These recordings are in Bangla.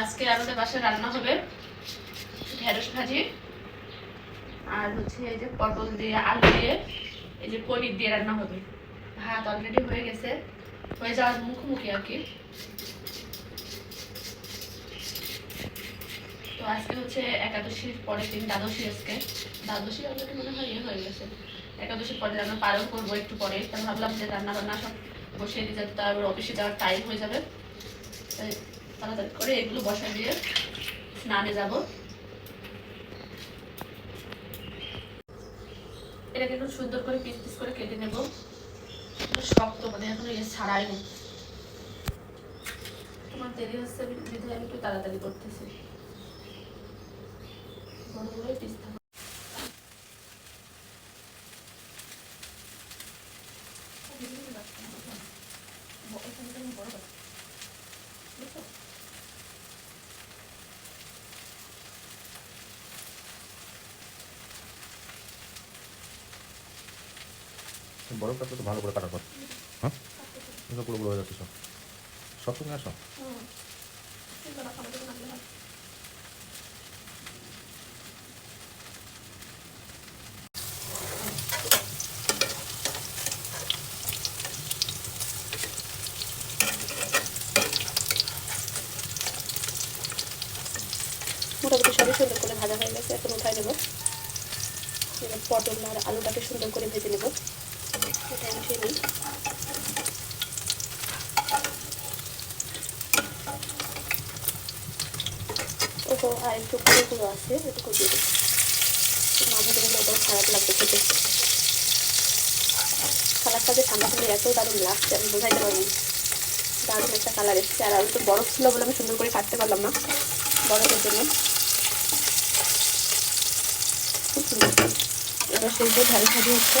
আজকে আমাদের বাসায় রান্না হবে ঢেঁড়স ভাজি আর হচ্ছে এই যে পটল দিয়ে, আলু দিয়ে, এই যে পনির দিয়ে রান্না হবে। ভাত অলরেডি হয়ে গেছে। হয়ে যাওয়ার মুখোমুখি আর কি। তো আজকে হচ্ছে একাদশীর পরের দিন, দ্বাদশী আজকে। দ্বাদশী অলরেডি মনে হয় ইয়ে হয়ে গেছে। একাদশীর পরে রান্না পালন করব একটু পরে। তাই ভাবলাম যে রান্না বান্না সব বসিয়ে দিয়ে যাতে তার অফিসে যাওয়ার টাইম হয়ে যাবে। তাড়াতাড়ি করে এগুলো বসা দিয়ে স্নানে যাব। এটাকে একটু সুন্দর করে পিস পিস করে কেটে নেব। শক্ত মানে এখনও ইয়ে ছাড়াইনি। তোমার দেরি হচ্ছে, আমি একটু তাড়াতাড়ি করতেছি। বড় বড় পিস বরফটা তো ভালো করে কাটা কর হ্যাঁ? পুরো হয়ে যাচ্ছে সব। সব তুমি আসো। মোটামুটি সবই সুন্দর করে ভাজা হয়ে গেছে, এখন উঠাই নেব। পটল আর আলুটাকে সুন্দর করে ভেজে নেব। এটা মিশিয়ে নিই ওহো, আর একটু গুঁড়ো আছে, এটুকু দিয়ে না নিলে ওটাও খারাপ লাগবে খেতে। কালারটা যে ঠান্ডা ঠান্ডা এত দারুণ লাগছে, আমি বোঝাইতে পারব দারুণ একটা কালার এসছে, আর আলু তো বরফ ছিল বলে আমি সুন্দর করে কাটতে পারলাম না বরফের জন্য। এবার সেই যে ঢাল ভাজি হচ্ছে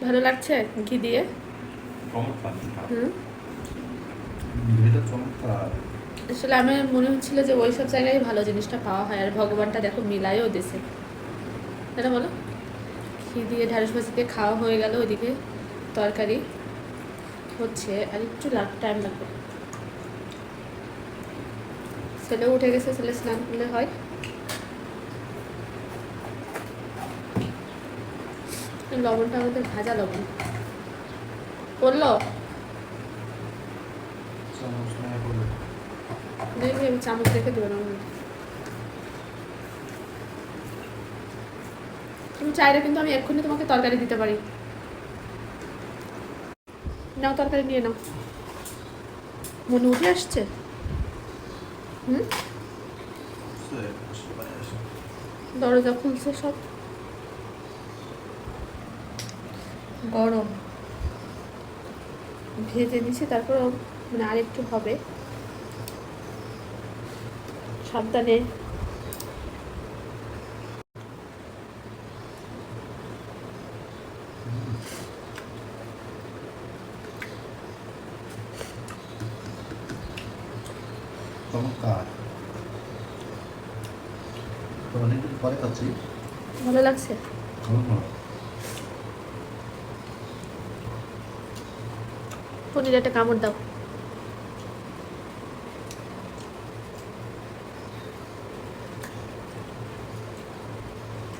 ভালো লাগছে ঘি দিয়ে? হুম। আসলে আমার মনে হচ্ছিল যে ওই সব জায়গায় ভালো জিনিসটা পাওয়া হয় আর ভগবানটা দেখো মিলাইও দিছে। এটা বলো ঘি দিয়ে ঢ্যাঁড়স ভাজি দিয়ে খাওয়া হয়ে গেল ওইদিকে তরকারি। হচ্ছে আর একটু লাভ টাইম লাগবে। ছেলেও উঠে গেছে ছেলে স্নান করলে হয়। লবণটা আমাদের ভাজা লবণ। বলল চামচ দেখি আমি চামচ রেখে দেবেন তুমি চাইলে কিন্তু আমি এক্ষুনি তোমাকে তরকারি দিতে পারি। নাও তরকারি নিয়ে নাও। মনে উঠে আসছে? হুম? দরজা খুলছে সব। গরম। ভেজে দিছি তারপর মানে আরেকটু হবে। সাবধানে। চমৎকার। তো অনেকদিন পরে খাচ্ছি। ভালো লাগছে? ভালো ভালো। পনির একটা কামড় দাও।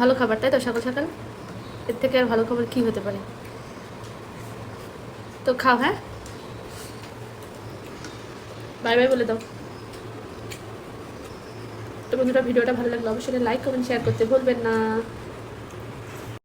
ভালো খাবার, তাই তো, সকাল সকাল? এর থেকে আর ভালো খাবার কি হতে পারে? তো খাও হ্যাঁ? বাই বাই বলে দাও। তো বন্ধুরা, ভিডিওটা ভালো লাগল অবশ্যই লাইক, কমেন্ট শেয়ার করতে ভুলবেন না।